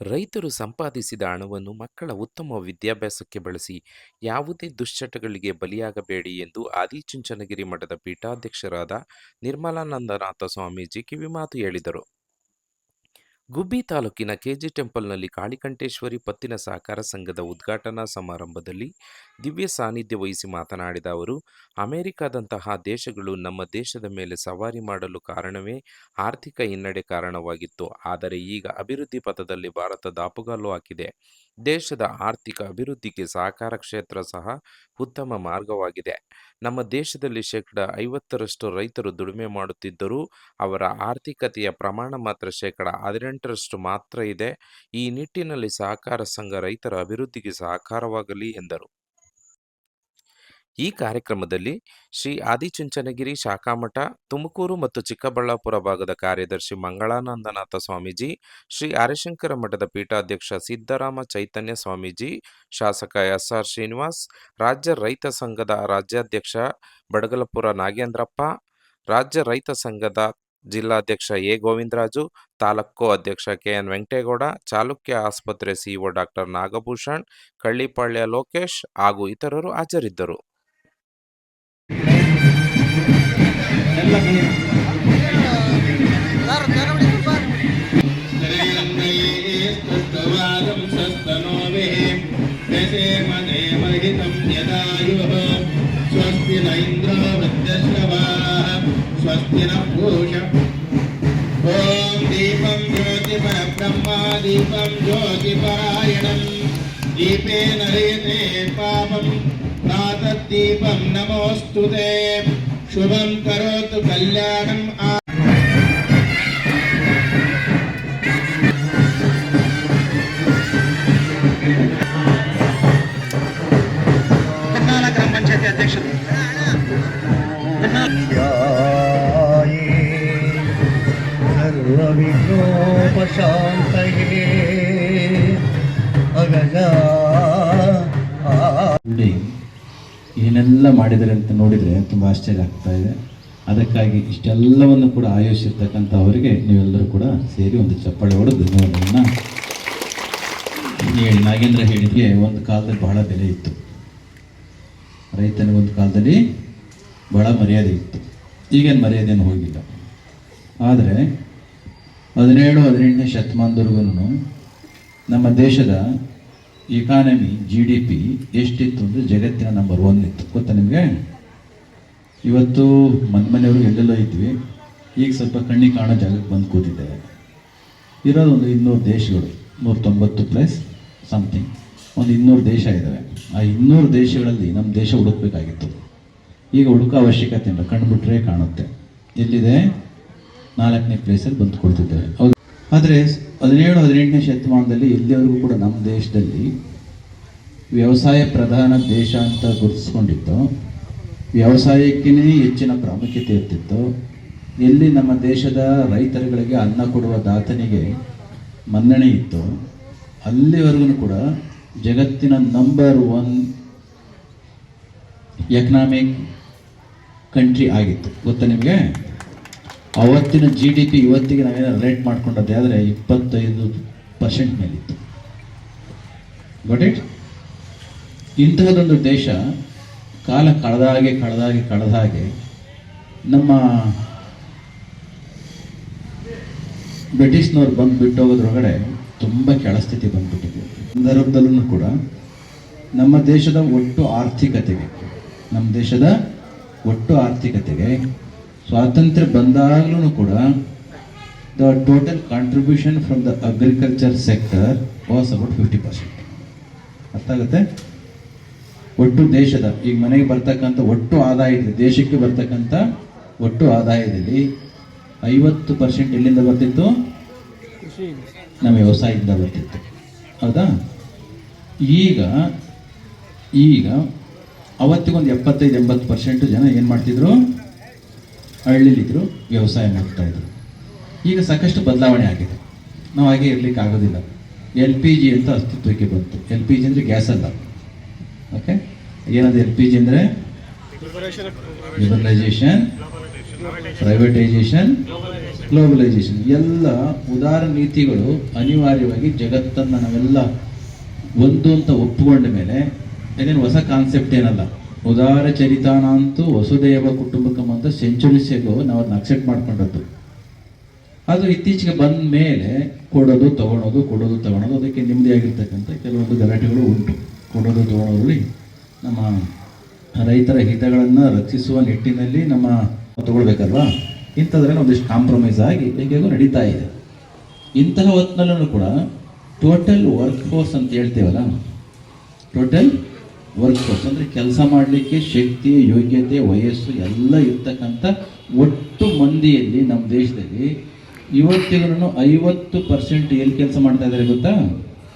ರೈತರು ಸಂಪಾದಿಸಿದ ಹಣವನ್ನು ಮಕ್ಕಳ ಉತ್ತಮ ವಿದ್ಯಾಭ್ಯಾಸಕ್ಕೆ ಬಳಸಿ ಯಾವುದೇ ದುಶ್ಚಟಗಳಿಗೆ ಬಲಿಯಾಗಬೇಡಿ ಎಂದು ಆದಿಚುಂಚನಗಿರಿ ಮಠದ ಪೀಠಾಧ್ಯಕ್ಷರಾದ ನಿರ್ಮಲಾನಂದನಾಥ ಸ್ವಾಮೀಜಿ ಕಿವಿಮಾತು ಹೇಳಿದರು. ಗುಬ್ಬಿ ತಾಲೂಕಿನ ಕೆಜಿ ಟೆಂಪಲ್ನಲ್ಲಿ ಕಾಳಿಕಂಠೇಶ್ವರಿ ಪತ್ತಿನ ಸಹಕಾರ ಸಂಘದ ಉದ್ಘಾಟನಾ ಸಮಾರಂಭದಲ್ಲಿ ದಿವ್ಯ ಸಾನ್ನಿಧ್ಯ ವಹಿಸಿ ಮಾತನಾಡಿದ ಅವರು, ಅಮೆರಿಕಾದಂತಹ ದೇಶಗಳು ನಮ್ಮ ದೇಶದ ಮೇಲೆ ಸವಾರಿ ಮಾಡಲು ಕಾರಣವೇ ಆರ್ಥಿಕ ಹಿನ್ನಡೆ ಕಾರಣವಾಗಿತ್ತು. ಆದರೆ ಈಗ ಅಭಿವೃದ್ಧಿ ಪಥದಲ್ಲಿ ಭಾರತ ದಾಪುಗಾಲು ಹಾಕಿದೆ. ದೇಶದ ಆರ್ಥಿಕ ಅಭಿವೃದ್ಧಿಗೆ ಸಹಕಾರ ಕ್ಷೇತ್ರ ಸಹ ಉತ್ತಮ ಮಾರ್ಗವಾಗಿದೆ. ನಮ್ಮ ದೇಶದಲ್ಲಿ ಶೇಕಡ ಐವತ್ತರಷ್ಟು ರೈತರು ದುಡಿಮೆ ಮಾಡುತ್ತಿದ್ದರೂ ಅವರ ಆರ್ಥಿಕತೆಯ ಪ್ರಮಾಣ ಮಾತ್ರ ಶೇಕಡ ಹದಿನೆಂಟರಷ್ಟು ಮಾತ್ರ ಇದೆ. ಈ ನಿಟ್ಟಿನಲ್ಲಿ ಸಹಕಾರ ಸಂಘ ರೈತರ ಅಭಿವೃದ್ಧಿಗೆ ಸಹಕಾರವಾಗಲಿ ಎಂದರು. ಈ ಕಾರ್ಯಕ್ರಮದಲ್ಲಿ ಶ್ರೀ ಆದಿಚುಂಚನಗಿರಿ ಶಾಖಾಮಠ, ತುಮಕೂರು ಮತ್ತು ಚಿಕ್ಕಬಳ್ಳಾಪುರ ಭಾಗದ ಕಾರ್ಯದರ್ಶಿ ಮಂಗಳಾನಂದನಾಥ ಸ್ವಾಮೀಜಿ, ಶ್ರೀ ಆರ್ಯಶಂಕರ ಮಠದ ಪೀಠಾಧ್ಯಕ್ಷ ಸಿದ್ದರಾಮ ಚೈತನ್ಯ ಸ್ವಾಮೀಜಿ, ಶಾಸಕ ಎಸ್ಆರ್ ಶ್ರೀನಿವಾಸ್, ರಾಜ್ಯ ರೈತ ಸಂಘದ ರಾಜ್ಯಾಧ್ಯಕ್ಷ ಬಡಗಲಪುರ ನಾಗೇಂದ್ರಪ್ಪ, ರಾಜ್ಯ ರೈತ ಸಂಘದ ಜಿಲ್ಲಾಧ್ಯಕ್ಷ ಎ ಗೋವಿಂದರಾಜು, ತಾಲೂಕು ಅಧ್ಯಕ್ಷ ಕೆಎನ್ ವೆಂಕಟೇಗೌಡ, ಚಾಲುಕ್ಯ ಆಸ್ಪತ್ರೆ ಸಿಇಒ ಡಾಕ್ಟರ್ ನಾಗಭೂಷಣ್, ಕಳ್ಳಿಪಾಳ್ಯ ಲೋಕೇಶ್ ಹಾಗೂ ಇತರರು ಹಾಜರಿದ್ದರು. स्वस्ति न इन्द्रो वृद्धश्रवाः स्वस्ति न पूषा ॐ दीपं ज्योतिपरब्रह्मा दीपं ज्योतिपरायणं दीपेन हयते पापं प्रातद्दीपं नमोऽस्तु ते శుభం కరోతు కళ్యాణం सर्वविघ्नोपशान्तये अगजा ಏನೆಲ್ಲ ಮಾಡಿದರೆ ಅಂತ ನೋಡಿದರೆ ತುಂಬ ಆಶ್ಚರ್ಯ ಆಗ್ತಾ ಇದೆ. ಅದಕ್ಕಾಗಿ ಇಷ್ಟೆಲ್ಲವನ್ನು ಕೂಡ ಆಯೋಜಿಸಿರ್ತಕ್ಕಂಥ ಅವರಿಗೆ ನೀವೆಲ್ಲರೂ ಕೂಡ ಸೇರಿ ಒಂದು ಚಪ್ಪಾಳೆ ಹೊಡೆದು ಧನ್ಯವಾದವನ್ನು ಹೇಳಿ ನಾಗೇಂದ್ರ ಹೇಳಿದ್ಗೆ ಒಂದು ಕಾಲದಲ್ಲಿ ಬಹಳ ಬೆಲೆ ಇತ್ತು. ರೈತನಿಗೆ ಒಂದು ಕಾಲದಲ್ಲಿ ಬಹಳ ಮರ್ಯಾದೆ ಇತ್ತು. ಈಗೇನು ಮರ್ಯಾದೆಯನ್ನು ಹೋಗಿಲ್ಲ. ಆದರೆ ಹದಿನೇಳು, ಹದಿನೆಂಟನೇ ಶತಮಾನದವರೆಗೂ ನಮ್ಮ ದೇಶದ ಇಕಾನಮಿ ಜಿ ಡಿ ಪಿ ಎಷ್ಟಿತ್ತು ಅಂದರೆ ಜಗತ್ತಿನ ನಂಬರ್ ಒನ್ ಇತ್ತು. ಗೊತ್ತಾ ನಿಮಗೆ? ಇವತ್ತು ಮನೆ ಮನೆಯವರು ಎಲ್ಲೆಲ್ಲೋ ಇದ್ವಿ. ಈಗ ಸ್ವಲ್ಪ ಕಣ್ಣಿಗೆ ಕಾಣೋ ಜಾಗಕ್ಕೆ ಬಂದು ಕೂತಿದ್ದೇವೆ ಇರೋದು ಒಂದು ಇನ್ನೂರು ದೇಶಗಳು ನೂರ ತೊಂಬತ್ತು ಪ್ಲಸ್ ಸಮಥಿಂಗ್ ಒಂದು ಇನ್ನೂರು ದೇಶ ಇದ್ದಾವೆ ಆ ಇನ್ನೂರು ದೇಶಗಳಲ್ಲಿ ನಮ್ಮ ದೇಶ ಹುಡುಕ್ಬೇಕಾಗಿತ್ತು. ಈಗ ಹುಡುಕೋ ಅವಶ್ಯಕತೆ ಇಲ್ಲ, ಕಂಡುಬಿಟ್ರೆ ಕಾಣುತ್ತೆ. ಎಲ್ಲಿದೆ? ನಾಲ್ಕನೇ ಪ್ಲೇಸಲ್ಲಿ ಬಂದು ಕೊಡ್ತಿದ್ದೇವೆ ಹೌದು. ಆದರೆ ಹದಿನೇಳು, ಹದಿನೆಂಟನೇ ಶತಮಾನದಲ್ಲಿ ಇಲ್ಲಿವರೆಗೂ ಕೂಡ ನಮ್ಮ ದೇಶದಲ್ಲಿ ವ್ಯವಸಾಯ ಪ್ರಧಾನ ದೇಶ ಅಂತ ಗುರುತಿಸ್ಕೊಂಡಿತ್ತು. ವ್ಯವಸಾಯಕ್ಕೇ ಹೆಚ್ಚಿನ ಪ್ರಾಮುಖ್ಯತೆ ಇರ್ತಿತ್ತು. ಎಲ್ಲಿ ನಮ್ಮ ದೇಶದ ರೈತರುಗಳಿಗೆ ಅನ್ನ ಕೊಡುವ ದಾತನಿಗೆ ಮನ್ನಣೆ ಇತ್ತು. ಅಲ್ಲಿವರೆಗೂ ಕೂಡ ಜಗತ್ತಿನ ನಂಬರ್ ಒನ್ ಎಕನಾಮಿಕ್ ಕಂಟ್ರಿ ಆಗಿತ್ತು. ಗೊತ್ತಾ ನಿಮಗೆ? ಅವತ್ತಿನ ಜಿ ಡಿ ಪಿ ಇವತ್ತಿಗೆ ನಾವೇನಾದ್ರು ರೇಟ್ ಮಾಡ್ಕೊಂಡದ್ದೇ ಆದರೆ ಇಪ್ಪತ್ತೈದು ಪರ್ಸೆಂಟ್ ಮೇಲಿತ್ತು. ಬಟ್ ಇಟ್ ಇಂತಹದೊಂದು ದೇಶ ಕಾಲ ಕಳೆದಾಗೆ ಕಳೆದಾಗೆ ಕಳೆದ ಹಾಗೆ ನಮ್ಮ ಬ್ರಿಟಿಷ್ನವ್ರು ಬಂದು ಬಿಟ್ಟೋಗೋದ್ರೊಳಗಡೆ ತುಂಬ ಕೆಳಸ್ಥಿತಿ ಬಂದ್ಬಿಟ್ಟಿದೆ. ಸಂದರ್ಭದಲ್ಲೂ ಕೂಡ ನಮ್ಮ ದೇಶದ ಒಟ್ಟು ಆರ್ಥಿಕತೆಗೆ, ನಮ್ಮ ದೇಶದ ಒಟ್ಟು ಆರ್ಥಿಕತೆಗೆ ಸ್ವಾತಂತ್ರ್ಯ ಬಂದಾಗಲೂ ಕೂಡ the total contribution from the agriculture sector was about fifty percent ಅರ್ಥ ಆಗುತ್ತೆ? ಒಟ್ಟು ದೇಶದ, ಈಗ ಮನೆಗೆ ಬರ್ತಕ್ಕಂಥ ಒಟ್ಟು ಆದಾಯ ಇದೆ, ದೇಶಕ್ಕೆ ಬರ್ತಕ್ಕಂಥ ಒಟ್ಟು ಆದಾಯದಲ್ಲಿ ಐವತ್ತು ಪರ್ಸೆಂಟ್ ಎಲ್ಲಿಂದ ಬರ್ತಿತ್ತು? ನಮ್ಮ ವ್ಯವಸಾಯದಿಂದ ಬರ್ತಿತ್ತು. ಹೌದಾ? ಈಗ ಈಗ ಅವತ್ತಿಗೊಂದು ಎಪ್ಪತ್ತೈದು, ಎಂಬತ್ತು ಪರ್ಸೆಂಟ್ ಜನ ಏನು ಮಾಡ್ತಿದ್ರು? ಹಳ್ಳಿಲಿದ್ರು ವ್ಯವಸಾಯ ಮಾಡ್ತಾಯಿದ್ರು ಈಗ ಸಾಕಷ್ಟು ಬದಲಾವಣೆ ಆಗಿದೆ. ನಾವು ಹಾಗೆ ಇರ್ಲಿಕ್ಕೆ ಆಗೋದಿಲ್ಲ. ಎಲ್ ಪಿ ಜಿ ಅಂತ ಅಸ್ತಿತ್ವಕ್ಕೆ ಬಂತು. ಎಲ್ ಪಿ ಜಿ ಅಂದರೆ ಗ್ಯಾಸ್ ಅಲ್ಲ. ಓಕೆ ಏನದು ಎಲ್ ಪಿ ಜಿ ಅಂದರೆ? ಲಿಬರಲೈಸೇಷನ್ ಪ್ರೈವೇಟೈಸೇಷನ್ ಗ್ಲೋಬಲೈಸೇಷನ್ ಎಲ್ಲ ಉದಾರ ನೀತಿಗಳು ಅನಿವಾರ್ಯವಾಗಿ ಜಗತ್ತನ್ನು ನಾವೆಲ್ಲ ಒಂದು ಅಂತ ಒಪ್ಪಿಕೊಂಡ ಮೇಲೆ, ಏನೇನು ಹೊಸ ಕಾನ್ಸೆಪ್ಟ್ ಏನಲ್ಲ ಉದಾರ ಚರಿತಾನ ಅಂತೂ ವಸುದೇವ ಕುಟುಂಬಕಂ ಅಂತ ಸೆಂಚುರೀಸ್ಗೂ ನಾವು ಅದನ್ನ ಅಕ್ಸೆಪ್ಟ್ ಮಾಡ್ಕೊಂಡದ್ದು. ಅದು ಇತ್ತೀಚೆಗೆ ಬಂದ ಮೇಲೆ ಕೊಡೋದು, ತಗೊಳೋದು ಕೊಡೋದು, ತಗೊಳೋದು, ಅದಕ್ಕೆ ನಿಮ್ಮದಿಯಾಗಿರ್ತಕ್ಕಂಥ ಕೆಲವೊಂದು ಗಲಾಟೆಗಳು ಉಂಟು. ಕೊಡೋದು, ತಗೊಳೋದ್ರಲ್ಲಿ ನಮ್ಮ ರೈತರ ಹಿತಗಳನ್ನು ರಕ್ಷಿಸುವ ನಿಟ್ಟಿನಲ್ಲಿ ನಮ್ಮ ತಗೊಳ್ಬೇಕಲ್ವಾ? ಇಂಥದ್ರಲ್ಲಿ ಒಂದಿಷ್ಟು ಕಾಂಪ್ರಮೈಸ್ ಆಗಿ ಹೇಗೆಗೂ ನಡೀತಾ ಇದೆ. ಇಂತಹ ಹೊತ್ತಿನಲ್ಲೂ ಕೂಡ ಟೋಟಲ್ ವರ್ಕ್ ಫೋರ್ಸ್ ಅಂತ ಹೇಳ್ತೇವಲ್ಲ? ಟೋಟಲ್ ವರ್ಕ್ ಫೋರ್ಸ್ ಅಂದರೆ ಕೆಲಸ ಮಾಡಲಿಕ್ಕೆ ಶಕ್ತಿ, ಯೋಗ್ಯತೆ, ವಯಸ್ಸು ಎಲ್ಲ ಇರ್ತಕ್ಕಂಥ ಒಟ್ಟು ಮಂದಿಯಲ್ಲಿ ನಮ್ಮ ದೇಶದಲ್ಲಿ ಇವತ್ತಿಗೂ ಐವತ್ತು ಪರ್ಸೆಂಟ್ ಎಲ್ಲಿ ಕೆಲಸ ಮಾಡ್ತಾ ಇದ್ದಾರೆ ಗೊತ್ತಾ?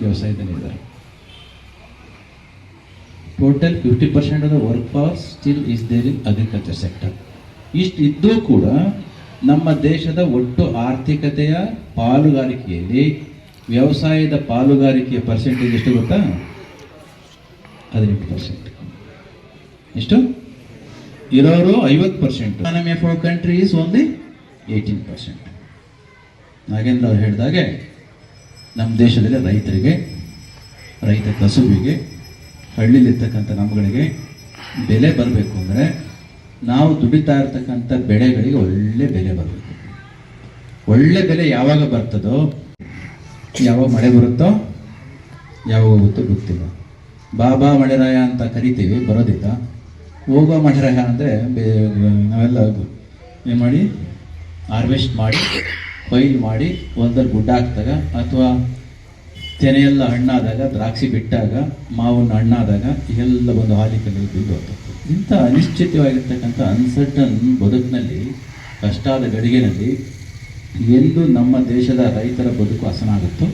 ವ್ಯವಸಾಯದಲ್ಲಿ ಇದ್ದಾರೆ. Total fifty percent of the workforce still is there in agriculture sector ಇಷ್ಟು ಇದ್ದೂ ಕೂಡ ನಮ್ಮ ದೇಶದ ಒಟ್ಟು ಆರ್ಥಿಕತೆಯ ಪಾಲುಗಾರಿಕೆಯಲ್ಲಿ, ವ್ಯವಸಾಯದ ಪಾಲುಗಾರಿಕೆಯ ಪರ್ಸೆಂಟೇಜ್ ಎಷ್ಟು ಗೊತ್ತಾ? ಹದಿನೆಂಟು ಪರ್ಸೆಂಟ್ ಎಷ್ಟು? ಇರೋರು ಐವತ್ತು percent economy of country is only eighteen percent Nagendra ಅವ್ರು ಹೇಳಿದಾಗೆ ನಮ್ಮ ದೇಶದಲ್ಲಿ ರೈತರಿಗೆ, ರೈತ ಕಸುಬಿಗೆ, ಹಳ್ಳಿಲಿರ್ತಕ್ಕಂಥ ನಮ್ಮಗಳಿಗೆ ಬೆಲೆ ಬರಬೇಕು ಅಂದರೆ ನಾವು ದುಡಿತಾ ಇರ್ತಕ್ಕಂಥ ಬೆಳೆಗಳಿಗೆ ಒಳ್ಳೆ ಬೆಲೆ ಬರಬೇಕು. ಒಳ್ಳೆ ಬೆಲೆ ಯಾವಾಗ ಬರ್ತದೋ, ಯಾವಾಗ ಮಳೆ ಬರುತ್ತೋ, ಯಾವಾಗ ಹೋಗುತ್ತೋ ಗೊತ್ತಿಲ್ಲ. ಬಾಬಾ ಮಳೆರಾಯ ಅಂತ ಕರಿತೀವಿ, ಬರೋದಿಲ್ಲ. ಹೋಗೋ ಮಳೆರಾಯ ಅಂದರೆ ನಾವೆಲ್ಲ ಏನು ಮಾಡಿ ಹಾರ್ವೆಸ್ಟ್ ಮಾಡಿ, ಕೊಯ್ಲು ಮಾಡಿ ಒಂದಲ್ಲಿ ಗುಡ್ಡ ಹಾಕಿದಾಗ ಅಥವಾ ತೆನೆಯೆಲ್ಲ ಹಣ್ಣಾದಾಗ, ದ್ರಾಕ್ಷಿ ಬಿಟ್ಟಾಗ, ಮಾವಿನ ಹಣ್ಣಾದಾಗ ಎಲ್ಲ ಒಂದು ಹಾಲಿಕಲ್ಲಿ ಬಿದ್ದು ಹೋಗ್ತದೆ. ಇಂಥ ಅನಿಶ್ಚಿತವಾಗಿರ್ತಕ್ಕಂಥ ಅನ್ಸರ್ಟನ್ ಬದುಕಿನಲ್ಲಿ, ಕಷ್ಟಾದ ಗಡಿಗೆನಲ್ಲಿ ಎಂದು ನಮ್ಮ ದೇಶದ ರೈತರ ಬದುಕು ಹಸನಾಗುತ್ತೋ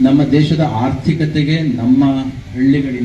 ನಮ್ಮ ದೇಶದ ಆರ್ಥಿಕತೆಗೆ ನಮ್ಮ ಹಳ್ಳಿಗಳಿಂದ